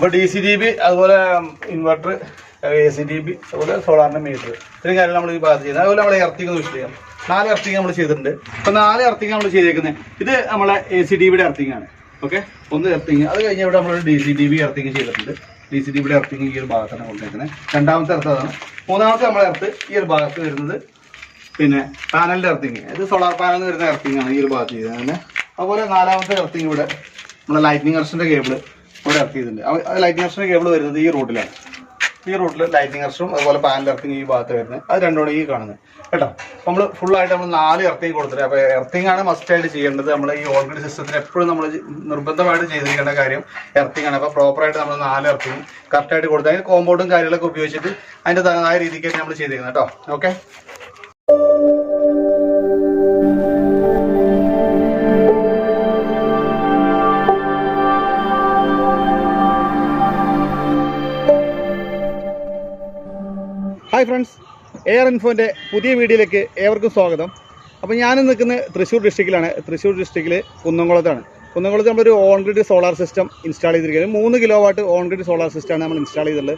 അപ്പോൾ D C D B അതുപോലെ inverter A C D B അതുപോലെ സോളാറിന്റെ മീറ്റർ ഇത്രയും കാര്യം നമ്മൾ ഈ ഭാഗത്ത് ചെയ്യുന്നത്. അതുപോലെ നമ്മൾ എർത്തിങ് യൂസ് ചെയ്യാം നാല് എർത്തിങ് നമ്മൾ ചെയ്തിട്ടുണ്ട്. അപ്പോൾ നാല് എർത്തിങ് നമ്മൾ ചെയ്തേക്കുന്നത് ഇത് നമ്മളെ എ സി ഡി ബിയുടെ എർത്തിങ് ആണ്. ഓക്കെ? ഒന്ന് എർത്തിങ് അത് കഴിഞ്ഞ് ഇവിടെ നമ്മൾ D C D B earthing ചെയ്തിട്ടുണ്ട്. ഡി സി ഡി ബിയുടെ എർത്തിങ് ഈ ഒരു ഭാഗത്താണ് കൊണ്ടുവയ്ക്കുന്നത് രണ്ടാമത്തെ എർത്ത് അതാണ്. മൂന്നാമത്തെ നമ്മളെ എർത്ത് ഈ ഒരു ഭാഗത്ത് വരുന്നത് പിന്നെ പാനലിന്റെ എർത്തിങ് ഇത് സോളാർ പാനലിൽ വരുന്ന എർത്തിങ് ആണ് ഈ ഒരു ഭാഗത്ത് ചെയ്തത് അതുപോലെ നാലാമത്തെ എർത്തിങ് ഇവിടെ നമ്മുടെ ലൈറ്റിനിങ് കർഷന്റെ കേബിൾ ഇവിടെ ഇറക്കി ചെയ്തിട്ടുണ്ട്. ലൈറ്റിംഗ് കർഷന്റെ കേബിൾ വരുന്നത്? ഈ റൂട്ടിലാണ് ഈ റൂട്ടിൽ ലൈറ്റിംഗ് കർഷനും അതുപോലെ പാനൽ ഇറക്കിങ് ഈ ഭാഗത്ത് വരുന്നത്. അത് രണ്ടോടെ ഈ കാണുന്നത്. കേട്ടോ? നമ്മൾ ഫുള്ളായിട്ട് നമ്മൾ നാല് ഇറത്തിങ് കൊടുത്തിട്ട് അപ്പോൾ എർത്തിങ് ആണ് മസ്റ്റ് ആയിട്ട് ചെയ്യേണ്ടത്. നമ്മൾ ഈ ഓൾറെഡി സിസ്റ്റത്തിന് എപ്പോഴും നമ്മൾ നിർബന്ധമായിട്ട് ചെയ്തിരിക്കേണ്ട കാര്യം എർത്തിങ് ആണ്. അപ്പോൾ പ്രോപ്പറായിട്ട് നമ്മൾ നാല് ഇറത്തിങ് കറക്റ്റായിട്ട് കൊടുത്ത് അതിന് കോമ്പൗണ്ടും കാര്യങ്ങളൊക്കെ ഉപയോഗിച്ചിട്ട് അതിന്റെ തനതായ രീതിക്ക് നമ്മൾ ചെയ്തിരിക്കുന്നത്. കേട്ടോ? ഓക്കെ ഹായ് ഫ്രണ്ട്സ് എയർ ഇൻഫോന്റെ പുതിയ വീഡിയോയിലേക്ക് ഏവർക്കും സ്വാഗതം. അപ്പോൾ ഞാൻ നിൽക്കുന്നത് തൃശ്ശൂർ ഡിസ്ട്രിക്റ്റിലാണ്. തൃശ്ശൂർ ഡിസ്ട്രിക്റ്റിൽ കുന്നംകുളത്താണ്. കുന്നംകുളത്ത് നമ്മളൊരു on grid solar system install ചെയ്തിരിക്കുന്നത് മൂന്ന് kilo watt on grid solar സിസ്റ്റമാണ് നമ്മൾ ഇൻസ്റ്റാൾ ചെയ്തിട്ടുള്ളത്.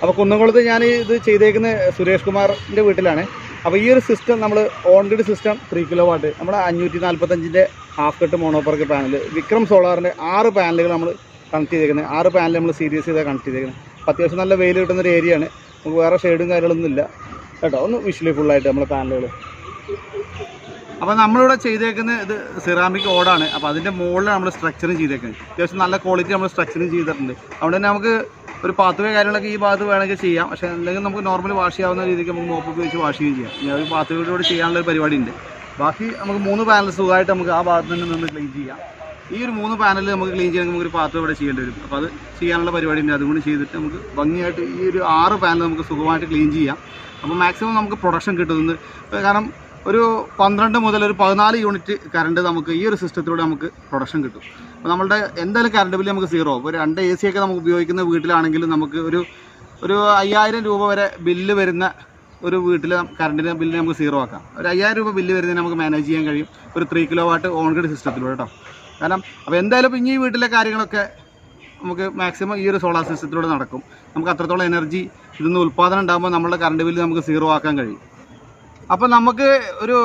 അപ്പോൾ കുന്നംകുളത്ത് ഞാൻ ഇത് ചെയ്തേക്കുന്ന സുരേഷ് കുമാറിന്റെ വീട്ടിലാണ്. അപ്പോൾ ഈ ഒരു സിസ്റ്റം നമ്മൾ on grid system three kilowatt നമ്മുടെ അഞ്ഞൂറ്റി നാൽപ്പത്തഞ്ചിന്റെ half cut mono perc panel Vikram സോളാറിന്റെ ആറ് പാനലുകൾ നമ്മൾ കണക്ട് ചെയ്തേക്കുന്നത്. ആറ് പാനൽ നമ്മൾ സീരീസ് ചെയ്താൽ കണക്ട് ചെയ്തേക്കുന്നത്. അപ്പോൾ അത്യാവശ്യം നല്ല വെയിൽ കിട്ടുന്ന ഒരു ഏരിയയാണ് നമുക്ക് വേറെ ഷെയ്ഡും കാര്യങ്ങളൊന്നും ഇല്ല. കേട്ടോ ഒന്ന് വിഷ്വലി ഫുള്ളായിട്ട് നമ്മളെ പാനലുകൾ അപ്പോൾ നമ്മളിവിടെ ചെയ്തേക്കുന്ന ഇത് സിറാമിക് ഓടാണ്. അപ്പോൾ അതിന്റെ മുകളിൽ നമ്മൾ സ്ട്രക്ചറും ചെയ്തേക്കുന്നത്. അത്യാവശ്യം നല്ല ക്വാളിറ്റി നമ്മൾ സ്ട്രക്ചറും ചെയ്തിട്ടുണ്ട്. അതുകൊണ്ട് തന്നെ നമുക്ക് ഒരു പാത്തുവേ കാര്യങ്ങളൊക്കെ ഈ ഭാഗത്ത് വേണമെങ്കിൽ ചെയ്യാം. പക്ഷേ അല്ലെങ്കിൽ നമുക്ക് നോർമൽ വാഷ് ചെയ്യാവുന്ന രീതിക്ക് നമുക്ക് മോപ്പ് ഉപയോഗിച്ച് വാഷ് ചെയ്യുകയും ചെയ്യാം. ഇനി ഒരു പാത്തുവയോട് ചെയ്യാനുള്ള ഒരു പരിപാടി ഉണ്ട് ബാക്കി നമുക്ക് മൂന്ന് പാനൽ സുഖമായിട്ട് നമുക്ക് ആ ഭാഗത്ത് തന്നെ നിന്ന് ക്ലീൻ ചെയ്യാം. ഈ ഒരു മൂന്ന് പാനൽ നമുക്ക് ക്ലീൻ ചെയ്യണമെങ്കിൽ നമുക്ക് ഒരു പാത്രം ഇവിടെ ചെയ്യേണ്ടി വരും. അപ്പോൾ അത് ചെയ്യാനുള്ള പരിപാടി ഉണ്ട് അതുകൊണ്ട് ചെയ്തിട്ട് നമുക്ക് ഭംഗിയായിട്ട് ഈ ഒരു ആറ് പാനൽ നമുക്ക് സുഖമായിട്ട് ക്ലീൻ ചെയ്യാം. അപ്പോൾ മാക്സിമം നമുക്ക് പ്രൊഡക്ഷൻ കിട്ടുന്നത് കാരണം ഒരു പന്ത്രണ്ട് മുതൽ ഒരു പതിനാല് യൂണിറ്റ് കറണ്ട് നമുക്ക് ഈ ഒരു സിസ്റ്റത്തിലൂടെ നമുക്ക് പ്രൊഡക്ഷൻ കിട്ടും. അപ്പോൾ നമ്മുടെ എന്തായാലും കറണ്ട് ബില്ല് നമുക്ക് സീറോ ഒരു രണ്ട് എ ഒക്കെ നമുക്ക് ഉപയോഗിക്കുന്ന വീട്ടിലാണെങ്കിലും നമുക്ക് ഒരു ഒരു അയ്യായിരം രൂപ വരെ ബില്ല് വരുന്ന ഒരു വീട്ടിൽ കറണ്ടിന്റെ ബില്ല് നമുക്ക് സീറോ ആക്കാം. ഒരു അയ്യായിരം രൂപ ബില്ല് വരുന്നതിന് നമുക്ക് മാനേജ് ചെയ്യാൻ കഴിയും. ഒരു three kilo watt on grid സിസ്റ്റത്തിലൂടെ കേട്ടോ കാരണം അപ്പോൾ എന്തായാലും ഇനി ഈ വീട്ടിലെ കാര്യങ്ങളൊക്കെ നമുക്ക് മാക്സിമം ഈ ഒരു സോളാർ സിസ്റ്റത്തിലൂടെ നടക്കും. നമുക്ക് അത്രത്തോളം എനർജി ഇതിന്ന് ഉൽപ്പാദനം ഉണ്ടാകുമ്പോൾ നമ്മളുടെ കറണ്ട് ബില്ല് നമുക്ക് സീറോ ആക്കാൻ കഴിയും. അപ്പോൾ നമുക്ക് ഒരു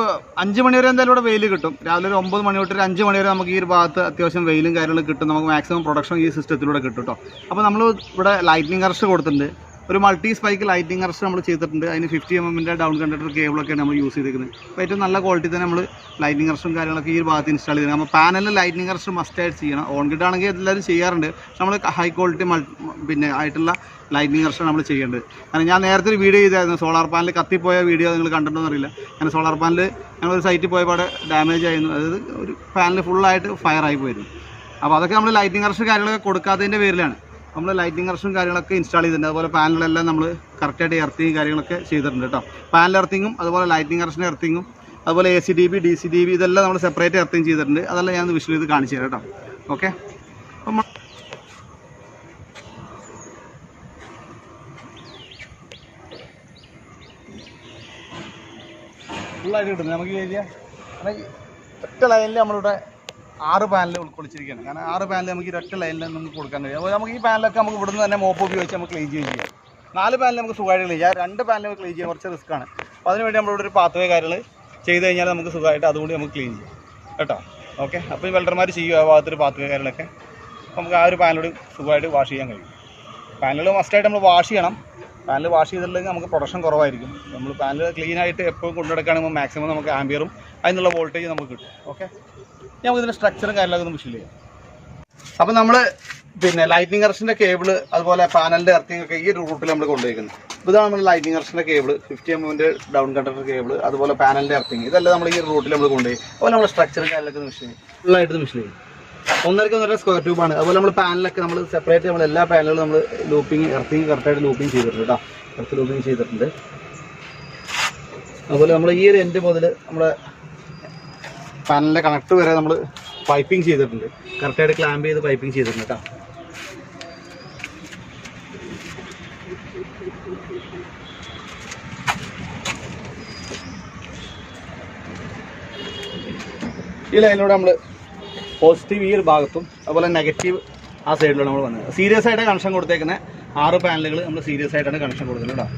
അഞ്ച് മണി വരെ എന്തായാലും ഇവിടെ വെയിൽ കിട്ടും. രാവിലെ ഒരു ഒമ്പത് മണി തൊട്ട് ഒരു അഞ്ച് മണി വരെ നമുക്ക് ഈ ഒരു ഭാഗത്ത് അത്യാവശ്യം വെയിലും കാര്യങ്ങളും കിട്ടും. നമുക്ക് മാക്സിമം പ്രൊഡക്ഷൻ ഈ സിസ്റ്റത്തിലൂടെ കിട്ടും കേട്ടോ അപ്പോൾ നമ്മൾ ഇവിടെ ലൈറ്റിനിങ് കറസ്റ്റ് കൊടുത്തിട്ടുണ്ട്. ഒരു മൾട്ടി സ്പൈക്ക് ലൈറ്റിംഗ് അറസ്റ്റ് നമ്മൾ ചെയ്തിട്ടുണ്ട്. അതിന് ഫിഫ്റ്റി എം എമ്മിന്റെ ഡൗൺ കണ്ടക്ടർ കേബിളൊക്കെയാണ് നമ്മൾ യൂസ് ചെയ്തിരിക്കുന്നത്. അപ്പോൾ ഏറ്റവും നല്ല ക്വാളിറ്റി തന്നെ നമ്മൾ ലൈറ്റിംഗ് അറസ്റ്റും കാര്യങ്ങളൊക്കെ ഈ ഒരു ഭാഗത്ത് ഇൻസ്റ്റാൾ ചെയ്തിട്ടുണ്ട് അപ്പോൾ പാനലിൽ ലൈറ്റിംഗ് മസ്റ്റ് മസ്റ്റായിട്ട് ചെയ്യണം. ഓൺ ഗ്രിഡ് ആണെങ്കിൽ എല്ലാവരും ചെയ്യാറുണ്ട്. നമ്മൾ ഹൈ ക്വാളിറ്റി പിന്നെ ആയിട്ടുള്ള ലൈറ്റിംഗ് അറസ്റ്റ് നമ്മൾ ചെയ്യേണ്ടത്. കാരണം ഞാൻ നേരത്തെ ഒരു വീഡിയോ ചെയ്തായിരുന്നു. സോളാർ പാനൽ കത്തിപ്പോയ വീഡിയോ നിങ്ങൾ കണ്ടിട്ടുണ്ടോ അറിയില്ല. ഞാൻ സോളാർ പാനൽ ഞങ്ങൾ ഒരു സൈറ്റിൽ പോയപാട് ഡാമേജ് ആയിരുന്നു. അതായത് ഒരു പാനൽ ഫുള്ളായിട്ട് ഫയർ ആയി പോയിരുന്നു. അപ്പോൾ അതൊക്കെ നമ്മൾ ലൈറ്റിംഗ് അറസ്റ്റ് കാര്യങ്ങളൊക്കെ കൊടുക്കാത്തതിന്റെ പേരിലാണ്. നമ്മൾ ലൈറ്റിംഗ് കറക്ഷൻ കാര്യങ്ങളൊക്കെ ഇൻസ്റ്റാൾ ചെയ്തിട്ടുണ്ട്. അതുപോലെ പാനലെല്ലാം നമ്മൾ കറക്റ്റായിട്ട് എർത്തിങ് കാര്യങ്ങളൊക്കെ ചെയ്തിട്ടുണ്ട് കേട്ടോ പാനൽ എർത്തിങ്ങും അതുപോലെ ലൈറ്റിംഗ് കറക്ഷൻ എർത്തിങ്ങും അതുപോലെ A C D B D C D B ഇതെല്ലാം നമ്മൾ സെപ്പറേറ്റ് എർത്തിങ് ചെയ്തിട്ടുണ്ട്. അതെല്ലാം ഞാൻ വിഷ്വൽ ചെയ്ത് കാണിച്ചു തരാം കേട്ടോ ഓക്കെ അപ്പം ഫുള്ളായിട്ട് കിട്ടുന്നത് നമുക്ക് ഏരിയ ഒറ്റ ലൈനിൽ നമ്മളിവിടെ ആറ് പാനൽ ഉൾക്കൊള്ളിച്ചിരിക്കുകയാണ്. കാരണം ആറ് പാനൽ നമുക്ക് ഇരട്ട ലൈനിൽ നമുക്ക് കൊടുക്കാൻ കഴിയും. അപ്പോൾ നമുക്ക് ഈ പാനലൊക്കെ നമുക്ക് ഇവിടുന്ന് തന്നെ മോപ്പ് ഉപയോഗിച്ച് നമുക്ക് ക്ലീൻ ചെയ്യുകയും ചെയ്യാം. നാല് പാനൽ നമുക്ക് സുഖമായിട്ട് ക്ലീൻ ചെയ്യാം. രണ്ട് പാനൽ നമുക്ക് ക്ലീൻ ചെയ്യാൻ കുറച്ച് റിസ്ക് ആണ്. അപ്പോൾ അതിനുവേണ്ടി നമ്മളിവിടെ ഒരു പാത്വേ കാര്യങ്ങൾ ചെയ്ത് കഴിഞ്ഞാൽ നമുക്ക് സുഖമായിട്ട് അതുകൊണ്ട് നമുക്ക് ക്ലീൻ ചെയ്യാം. കേട്ടോ? ഓക്കെ അപ്പോൾ ഈ വെൽഡർമാർ ചെയ്യും ആ ഭാഗത്തൊരു പാത്വേ കാര്യങ്ങളൊക്കെ. നമുക്ക് ആ ഒരു പാനലോട് സുഖമായിട്ട് വാഷ് ചെയ്യാൻ കഴിയും. പാനലുകൾ മസ്റ്റായിട്ട് നമ്മൾ വാഷ് ചെയ്യണം. പാനൽ വാഷ് ചെയ്തിട്ടില്ലെങ്കിൽ നമുക്ക് പ്രൊഡക്ഷൻ കുറവായിരിക്കും. നമ്മൾ പാനൽ ക്ലീൻ ആയിട്ട് എപ്പോഴും കൊണ്ടുനടക്കുകയാണെങ്കിൽ മാക്സിമം നമുക്ക് ആംബിയറും അതിനുള്ള വോൾട്ടേജ് നമുക്ക് കിട്ടും. ഓക്കെ നമുക്ക് ഇതിന്റെ സ്ട്രക്ചറും കാര്യങ്ങളൊക്കെ ഒന്ന് മിഷീൻ ചെയ്യാം. അപ്പോൾ നമ്മൾ പിന്നെ ലൈറ്റിംഗ് കറക്ഷന്റെ കേബിൾ അതുപോലെ പാനലിന്റെ എർത്തിങ് ഒക്കെ ഈ ഒരു റൂട്ടിൽ നമ്മൾ കൊണ്ടുപോയിരിക്കുന്നത് ഇതാണ് നമ്മൾ ലൈറ്റിംഗ് കറക്ഷന്റെ കേബിൾ ഫിഫ്റ്റി എം എമ്മിന്റെ ഡൗൺ കണ്ടക്ടർ കേബിൾ അതുപോലെ പാനലിന്റെ എർത്തിങ് ഇതെല്ലാം നമ്മൾ ഈ റൂട്ടിൽ നമ്മൾ കൊണ്ടുപോയി. അതുപോലെ നമ്മൾ സ്ട്രക്ചറും കാര്യങ്ങളൊക്കെ ഒന്ന് ചെയ്യും. ഫുള്ളായിട്ട് മിഷീൻ ചെയ്യും. ഒന്നരക്ക് ഒന്നര സ്ക്വയർ ട്യൂബാണ് അതുപോലെ നമ്മൾ പാനലൊക്കെ നമ്മൾ സെപ്പറേറ്റ് നമ്മൾ എല്ലാ പാനലുകളും നമ്മൾ ലൂപ്പിംഗ് എർത്തിങ് കറക്റ്റായിട്ട് ലൂപ്പിംഗ് ചെയ്തിട്ടുണ്ട് കേട്ടോ എർത്ത് ലൂപ്പിംഗ് ചെയ്തിട്ടുണ്ട്. അതുപോലെ നമ്മൾ ഈ ഒരു എൻഡ് മുതൽ നമ്മുടെ പാനലിന്റെ കണക്ട് വരെ നമ്മൾ പൈപ്പിംഗ് ചെയ്തിട്ടുണ്ട്. കറക്റ്റായിട്ട് ക്ലാമ്പ് ചെയ്ത് പൈപ്പിംഗ് ചെയ്തിട്ടുണ്ട് കേട്ടോ ഈ ലൈനിലൂടെ നമ്മൾ പോസിറ്റീവ് ഈ ഒരു ഭാഗത്തും അതുപോലെ നെഗറ്റീവ് ആ സൈഡിലാണ് നമ്മൾ വന്നത്. സീരിയസ് ആയിട്ട് കണക്ഷൻ കൊടുത്തേക്കുന്ന. ആറ് പാനലുകൾ നമ്മൾ സീരിയസ് ആയിട്ടാണ് കണക്ഷൻ കൊടുക്കുന്നത് കേട്ടോ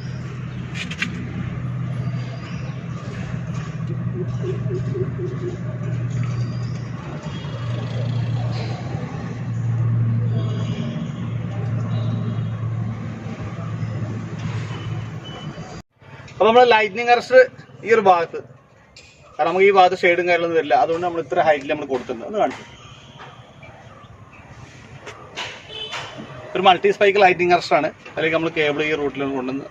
അപ്പോൾ നമ്മുടെ ലൈറ്റ്നിങ് അറസ്റ്റ് ഈ ഒരു ഭാഗത്ത് കാരണം നമുക്ക് ഈ ഭാഗത്ത് ഷെയ്ഡും കാര്യങ്ങളൊന്നും വരില്ല. അതുകൊണ്ട് നമ്മൾ ഇത്ര ഹൈറ്റിൽ നമ്മൾ കൊടുത്തിട്ടുണ്ട് ഒന്ന് കാണിച്ചു ഒരു മൾട്ടി സ്പൈക്ക് ലൈറ്റിംഗ് അറസ്റ്റ് ആണ്. അല്ലെങ്കിൽ നമ്മൾ കേബിൾ ഈ റൂട്ടിൽ കൊണ്ടുവന്ന്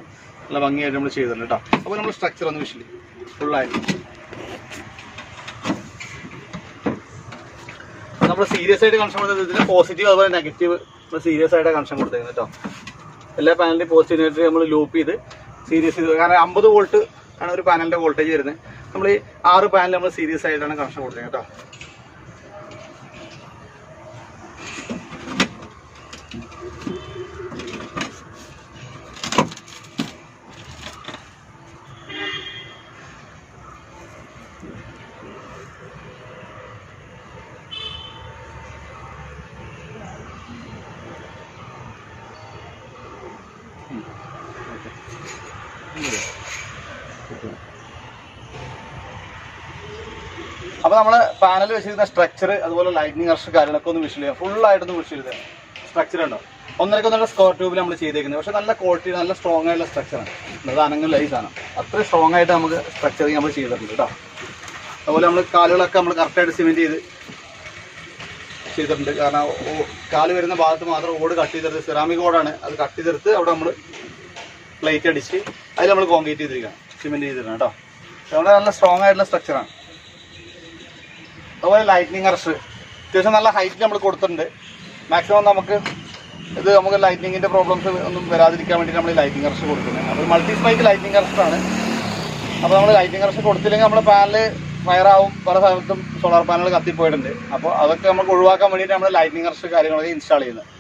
നല്ല ഭംഗിയായിട്ട് നമ്മൾ ചെയ്തിട്ടുണ്ട് കേട്ടോ. അപ്പോൾ നമ്മൾ സ്ട്രക്ചർ ഒന്ന് വിഷലി ഫുള്ളായിട്ട് നമ്മൾ സീരിയസ് ആയിട്ട് കണക്ഷൻ കൊടുത്തത് ഇതിന് പോസിറ്റീവ് അതുപോലെ നെഗറ്റീവ് നമ്മൾ സീരിയസ് ആയിട്ട് കണക്ഷൻ കൊടുത്തേക്കുന്നത് കേട്ടോ. എല്ലാ പാനലിന്റെയും പോസിറ്റീവ് നമ്മൾ ലൂപ്പ് ചെയ്ത് സീരിയസ് ചെയ്ത് കാരണം അമ്പത് വോൾട്ട് ആണ് ഒരു പാനലിന്റെ വോൾട്ടേജ് വരുന്നത്. നമ്മൾ ഈ ആറ് പാനൽ നമ്മൾ സീരീസ് ആയിട്ടാണ് കണക്ഷൻ കൊടുത്തത് കേട്ടോ അപ്പോൾ നമ്മൾ പാനൽ വെച്ചിരുന്ന സ്ട്രക്ചർ അതുപോലെ ലൈറ്റിംഗ് അർഷ കാര്യങ്ങളൊക്കെ ഒന്ന് വിഷ്വൽ ചെയ്യാം. ഫുള്ളായിട്ടൊന്ന് ഒന്ന് ചെയ്ത് സ്ട്രക്ചർ ഉണ്ടോ? ഒന്നരക്ക് ഒന്നര സ്ക്വയർ ട്യൂബിൽ നമ്മൾ ചെയ്തേക്കുന്നത് പക്ഷെ നല്ല ക്വാളിറ്റി നല്ല സ്ട്രോങ് ആയിട്ടുള്ള സ്ട്രക്ചറാണ് അനങ്ങില്ല ഈ സാധനം. അത്രയും സ്ട്രോങ് ആയിട്ട് നമുക്ക് സ്ട്രക്ചറിങ് നമ്മൾ ചെയ്തിട്ടുണ്ട് കേട്ടോ. അതുപോലെ നമ്മൾ കാലുകളൊക്കെ നമ്മൾ കറക്റ്റായിട്ട് സിമെന്റ് ചെയ്ത് ചെയ്തിട്ടുണ്ട്. കാരണം കാൽ വരുന്ന ഭാഗത്ത് മാത്രം ഓട് കട്ട് ചെയ്തെടുത്ത് സിറാമിക് ഓടാണ് അത് കട്ട് ചെയ്തെടുത്ത് അവിടെ നമ്മൾ പ്ലേറ്റ് അടിച്ച് അതിൽ നമ്മൾ കോൺക്രീറ്റ് ചെയ്തിരിക്കുകയാണ് സിമെന്റ് ചെയ്തിരിക്കണം കേട്ടോ. അതുകൊണ്ട് നല്ല സ്ട്രോങ് ആയിട്ടുള്ള സ്ട്രക്ചറാണ് അതുപോലെ ലൈറ്റ്നിങ് അറസ്റ്റ് അത്യാവശ്യം നല്ല ഹൈറ്റ് നമ്മൾ കൊടുത്തിട്ടുണ്ട്. മാക്സിമം നമുക്ക് ഇത് നമുക്ക് ലൈറ്റ്നിങ്ങിന്റെ പ്രോബ്ലംസ് ഒന്നും വരാതിരിക്കാൻ വേണ്ടി നമ്മൾ ലൈറ്റിംഗ് അറസ്റ്റ് കൊടുക്കുന്നത് അപ്പോൾ മൾട്ടി സ്പൈക്ക് ലൈറ്റിംഗ് ആണ്. അപ്പോൾ നമ്മൾ ലൈറ്റിംഗ് അറസ്റ്റ് കൊടുത്തില്ലെങ്കിൽ നമ്മുടെ പാനൽ ഫയറാവും പല സ്ഥലത്തും സോളാർ പാനൽ കത്തിപ്പോയിട്ടുണ്ട് അപ്പോൾ അതൊക്കെ നമുക്ക് ഒഴിവാക്കാൻ വേണ്ടിയിട്ട് നമ്മൾ ലൈറ്റിംഗ് അറസ്റ്റ് കാര്യങ്ങളൊക്കെ ഇൻസ്റ്റാൾ ചെയ്യുന്നത്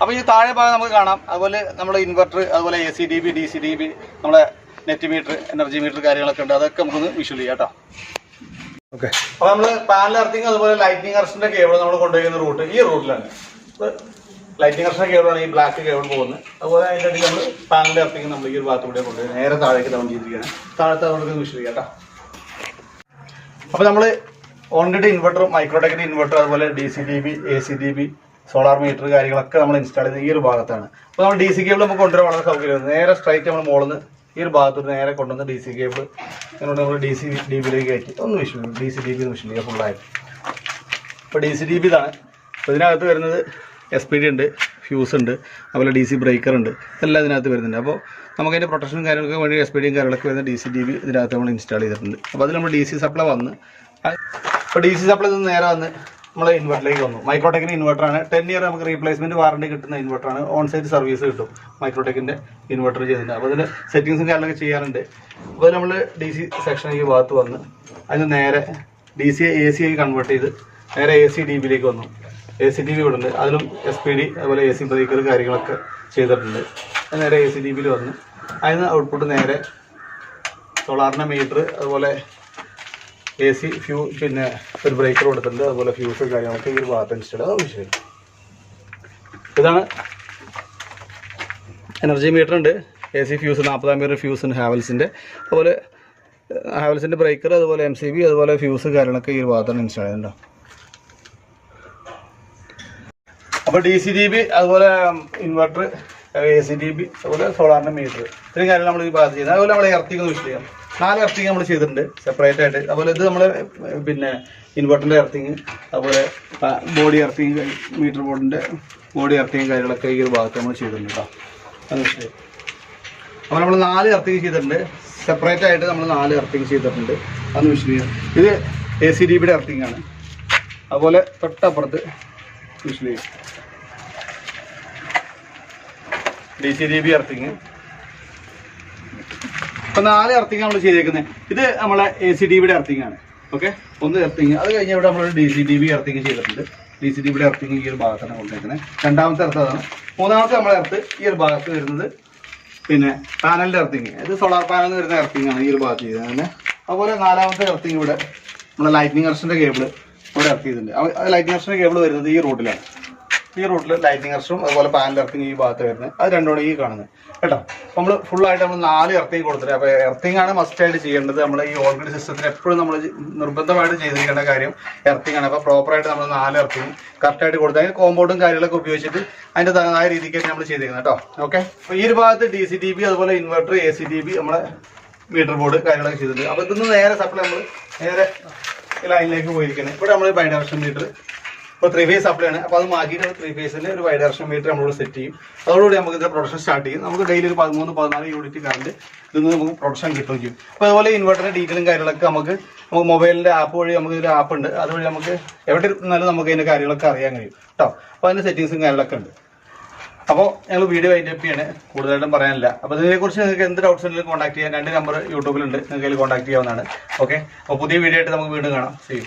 അപ്പോൾ ഈ താഴെ ഭാഗം നമുക്ക് കാണാം. അതുപോലെ നമ്മുടെ ഇൻവെർട്ടർ അതുപോലെ A C D B D C D B നമ്മുടെ നെറ്റ് മീറ്റർ എനർജി മീറ്റർ കാര്യങ്ങളൊക്കെ ഉണ്ട്. അതൊക്കെ നമുക്കൊന്ന് വിഷ്വൽ ചെയ്യാം കേട്ടോ. ഓക്കെ. അപ്പൊ നമ്മൾ പാനൽ എർത്തിങ് അതുപോലെ ലൈറ്റിംഗ് കറക്ഷന്റെ കേബിൾ നമ്മൾ കൊണ്ടുപോകുന്ന റൂട്ട് ഈ റൂട്ടിലാണ് ലൈറ്റിംഗ് അറസ്റ്റിന്റെ കേബിളാണ് ഈ ബ്ലാക്ക് കേബിൾ പോകുന്നത്. അതുപോലെ അതിന്റെ ഇടയിൽ നമ്മൾ പാനൽ എർത്തിങ് നമ്മൾ ഈ ഒരു ഭാഗത്തൂടെ കൊണ്ടുപോയി നേരെ താഴേക്ക് ഡൗൺ ചെയ്തിരിക്കുകയാണ്. താഴത്തെ അവിടെ ചെയ്യാം കേട്ടോ അപ്പോൾ നമ്മൾ ഓൺഗ്രിഡ് ഇൻവെർട്ടറും മൈക്രോടെക്കിന്റെ ഇൻവെർട്ടറും അതുപോലെ D C D B A C D B solar meter കാര്യങ്ങളൊക്കെ നമ്മൾ ഇൻസ്റ്റാൾ ചെയ്യുന്നത് ഈ ഒരു ഭാഗത്താണ്. അപ്പോൾ നമ്മൾ ഡി സി കേബിൾ നമുക്ക് കൊണ്ടുവരാൻ വളരെ സൗകര്യമാണ്. നേരെ സ്ട്രൈറ്റ് നമ്മൾ മുകളിൽ നിന്ന് ഈ ഒരു ഭാഗത്തോട്ട് നേരെ കൊണ്ടുവന്ന് ഡി സി കേബിൾ അതിനോട് നമ്മൾ ഡി സി ഡി ബിയിലേക്ക് കയറ്റി. ഒന്ന് വിഷയം ഡി സി ഡി ബി ഒന്ന് വിഷു ചെയ്യുക ഫുള്ളായിട്ട് ഇപ്പോൾ ഡി സി ഡി ബി ഇതാണ്. അപ്പോൾ ഇതിനകത്ത് വരുന്നത് എസ് പി ഡി ഉണ്ട് ഫ്യൂസ് ഉണ്ട് അതുപോലെ ഡി സി ബ്രേക്കർ ഉണ്ട്. എല്ലാം ഇതിനകത്ത് വരുന്നുണ്ട്. അപ്പോൾ നമുക്ക് അതിന്റെ പ്രൊട്ടക്ഷനും കാര്യങ്ങൾക്ക് വേണ്ടി എസ് പി ഡിയും കാര്യങ്ങളൊക്കെ വരുന്ന ഡി സി ഡി ബി ഇതിനകത്ത് നമ്മൾ ഇൻസ്റ്റാൾ ചെയ്തിട്ടുണ്ട്. അപ്പോൾ അതിൽ നമ്മൾ ഡി സി സപ്ലൈ വന്ന് അപ്പോൾ ഡി സി സപ്ലൈ നിന്ന് നേരെ വന്ന് നമ്മൾ ഇൻവെർട്ടറിലേക്ക് വന്നു. മൈക്രോടെക്കിന്റെ ഇൻവെർട്ടറാണ് ടെൻ ഇയർ നമുക്ക് റീപ്ലേസ്മെന്റ് വാറണ്ടി കിട്ടുന്ന ഇൻവെർട്ടറാണ് ഓൺ സൈറ്റ് സർവീസ് കിട്ടും മൈക്രോടെക്കിന്റെ ഇൻവെർട്ടർ ചെയ്തിട്ടുണ്ട് അപ്പോൾ അതിൽ സെറ്റിങ്സും കാര്യങ്ങളൊക്കെ ചെയ്യാറുണ്ട്. അപ്പോൾ നമ്മൾ ഡി സി ഈ ഭാഗത്ത് വന്ന് അതിന് നേരെ ഡി സി എ സി ആയി കൺവേർട്ട് ചെയ്ത് നേരെ എ സി ഡി ബിയിലേക്ക് വന്നു. എ സി ഡി ബി ഇവിടെ ഉണ്ട് അതിലും എസ് പി ഡി അതുപോലെ എ സി ബ്രേക്കർ കാര്യങ്ങളൊക്കെ ചെയ്തിട്ടുണ്ട്. അത് നേരെ എ സി ഡി ബിയിൽ വന്ന് അതിന് ഔട്ട്പുട്ട് നേരെ സോളാറിന്റെ മീറ്റർ അതുപോലെ എ സി ഫ്യൂ പിന്നെ ഒരു ബ്രേക്കർ കൊടുത്തിട്ടുണ്ട്. അതുപോലെ ഫ്യൂസ് കാര്യങ്ങളൊക്കെ ഈ ഒരു ഭാഗത്ത് അത് വിഷയം ഇതാണ് എനർജി മീറ്റർ ഉണ്ട്. എ സി ഫ്യൂസ് നാൽപ്പതാം മീറ്റർ ഫ്യൂസ് ഉണ്ട് ഹാവൽസിന്റെ അതുപോലെ ഹാവൽസിന്റെ ബ്രേക്കർ അതുപോലെ എം സി ബി അതുപോലെ ഫ്യൂസ് കാര്യങ്ങളൊക്കെ ഈ ഒരു ഭാഗത്താണ് ഇൻസ്റ്റാൾ ചെയ്യുന്നുണ്ടോ. അപ്പോൾ ഡി സി ഡി ബി അതുപോലെ inverter A C D B അതുപോലെ സോളാറിന്റെ മീറ്റർ ഇത്രയും കാര്യം നമ്മൾ ഈ ഭാഗത്ത് ചെയ്യുന്നത്. അതുപോലെ നമ്മൾ ഇറത്തിക്കുന്ന ഒന്ന് വിഷ് ചെയ്യാം. നാല് എർത്തിങ് നമ്മൾ ചെയ്തിട്ടുണ്ട്. സെപ്പറേറ്റ് ആയിട്ട്. അതുപോലെ ഇത് നമ്മൾ പിന്നെ ഇൻവെർട്ടറിന്റെ എർത്തിങ് അതുപോലെ ബോഡി എർത്തിങ് മീറ്റർ ബോർഡിന്റെ ബോഡി എർത്തിങ് കാര്യങ്ങളൊക്കെ ഈ ഒരു ഭാഗത്ത് നമ്മൾ ചെയ്തിട്ടുണ്ട് കേട്ടോ ചെയ്യാം അപ്പോൾ നമ്മൾ നാല് എർത്തിങ് ചെയ്തിട്ടുണ്ട്. സെപ്പറേറ്റ് ആയിട്ട് നമ്മൾ നാല് എർത്തിങ് ചെയ്തിട്ടുണ്ട്. അന്ന് വിശദീകരിക്കും ഇത് എ സി ഡി ബിയുടെ എർത്തിങ് ആണ്. അതുപോലെ തൊട്ടപ്പുറത്ത് വിശദീകരിക്കും D C D B earthing ഇപ്പൊ നാല് എർത്തിങ് നമ്മൾ ചെയ്തേക്കുന്നത് ഇത് നമ്മളെ എ സി ഡി ബിയുടെ എർത്തിങ് ആണ് ഓക്കെ? ഒന്ന് എർത്തിങ് അത് കഴിഞ്ഞ് ഇവിടെ നമ്മൾ D C D B earthing ചെയ്തിട്ടുണ്ട്. ഡി സി ഡി ബിയുടെ എർത്തിങ് ഈ ഒരു ഭാഗത്താണ് കൊണ്ടുവയ്ക്കുന്നത് രണ്ടാമത്തെ എർത്ത് അതാണ്. മൂന്നാമത്തെ നമ്മളെ എർത്ത് ഈ ഒരു ഭാഗത്ത് വരുന്നത് പിന്നെ പാനലിന്റെ എർത്തിങ് ഇത് സോളാർ പാനലിൽ വരുന്ന എർത്തിങ് ആണ് ഈ ഒരു ഭാഗത്ത് ചെയ്തത് അതുപോലെ നാലാമത്തെ എർത്തിങ് ഇവിടെ നമ്മുടെ ലൈറ്റിനിങ് അർഷന്റെ കേബിൾ ഇവിടെ എർത്ത് ചെയ്തിട്ടുണ്ട് ലൈറ്റിംഗ് അർഷൻ കേബിൾ വരുന്നത് ഈ റൂട്ടിലാണ്. ഈ റൂട്ടിൽ ലൈറ്റിംഗ് അർഷനും അതുപോലെ പാനൽ എർത്തിങ് ഈ ഭാഗത്ത് വരുന്നത്. അത് രണ്ടോടെ ഈ കാണുന്നത്. കേട്ടോ? നമ്മൾ ഫുൾ ആയിട്ട് നമ്മൾ നാല് എർത്തിങ് കൊടുത്തിട്ട് അപ്പോൾ എർത്തിങ് ആണ് മസ്റ്റ് ആയിട്ട് ചെയ്യേണ്ടത്. നമ്മൾ ഈ ഓൾറെഡി സിസ്റ്റത്തിൽ എപ്പോഴും നമ്മൾ നിർബന്ധമായിട്ട് ചെയ്തിരിക്കേണ്ട കാര്യം എർത്തിങ് ആണ്. അപ്പോൾ പ്രോപ്പറായിട്ട് നമ്മൾ നാല് എർത്തിങ് കറക്റ്റായിട്ട് കൊടുത്ത് അതിന് കോമ്പൗണ്ടും കാര്യങ്ങളൊക്കെ ഉപയോഗിച്ചിട്ട് അതിന്റെ തനതായ രീതിക്ക് നമ്മൾ ചെയ്തിരിക്കുന്നത് കേട്ടോ. ഓക്കെ അപ്പോൾ ഈ ഒരു ഭാഗത്ത് ഡി സി ടി ബി അതുപോലെ inverter A C T B നമ്മളെ മീറ്റർ ബോർഡ് കാര്യങ്ങളൊക്കെ ചെയ്തിട്ടുണ്ട്. അപ്പോൾ ഇതൊന്ന് നേരെ സപ്ലൈ നമ്മൾ നേരെ ലൈനിലേക്ക് പോയിരിക്കുന്നത് ഇവിടെ നമ്മൾ ബൈ മീറ്റർ ഇപ്പോൾ ത്രീ ഫേസ് സപ്ലൈ ആണ്. അപ്പോൾ അത് മാറ്റിയിട്ട് ത്രീ ഫേസിൽ ഒരു വൈ ഡയറക്ഷൻ മീറ്റർ നമ്മളോട് സെറ്റ് ചെയ്യും. അതോടുകൂടി നമുക്ക് ഇതിന്റെ പ്രൊഡക്ഷൻ സ്റ്റാർട്ട് ചെയ്യും. നമുക്ക് ഡെയിലി ഒരു പതിമൂന്ന് പതിനാല് യൂണിറ്റ് കറണ്ട് ഇതിൽ നിന്ന് നമുക്ക് പ്രൊഡക്ഷൻ കിട്ടുകയും ചെയ്യും. അപ്പോൾ അതുപോലെ ഇൻവെർട്ടറിന്റെ ഡീറ്റെയിലും കാര്യങ്ങളൊക്കെ നമുക്ക് നമുക്ക് മൊബൈലിന്റെ ആപ്പ് വഴി നമുക്ക് ഇതിൽ ആപ്പ് ഉണ്ട്. അതുവഴി നമുക്ക് എവിടെ ഇരുന്നാലും നമുക്ക് അതിന്റെ കാര്യങ്ങളൊക്കെ അറിയാൻ കഴിയും. കേട്ടോ അപ്പോൾ അതിന്റെ സെറ്റിങ്സും കാര്യങ്ങളൊക്കെ ഉണ്ട്. അപ്പോൾ ഞങ്ങൾ വീഡിയോ വൈൻഡപ്പ് ചെയ്യാണ്. കൂടുതലായിട്ടും പറയാനില്ല. അപ്പോൾ ഇതിനെക്കുറിച്ച് നിങ്ങൾക്ക് എന്ത് ഡൗട്ട്സ് ഉണ്ടെങ്കിലും കോൺടാക്ട് ചെയ്യാൻ രണ്ട് നമ്പർ യൂട്യൂബിലുണ്ട്. നിങ്ങൾക്ക് അതിൽ കോൺടാക്ട് ചെയ്യാവുന്നതാണ്. ഓക്കെ അപ്പോൾ പുതിയ വീഡിയോ ആയിട്ട് നമുക്ക് വീണ്ടും കാണാം. ചെയ്യും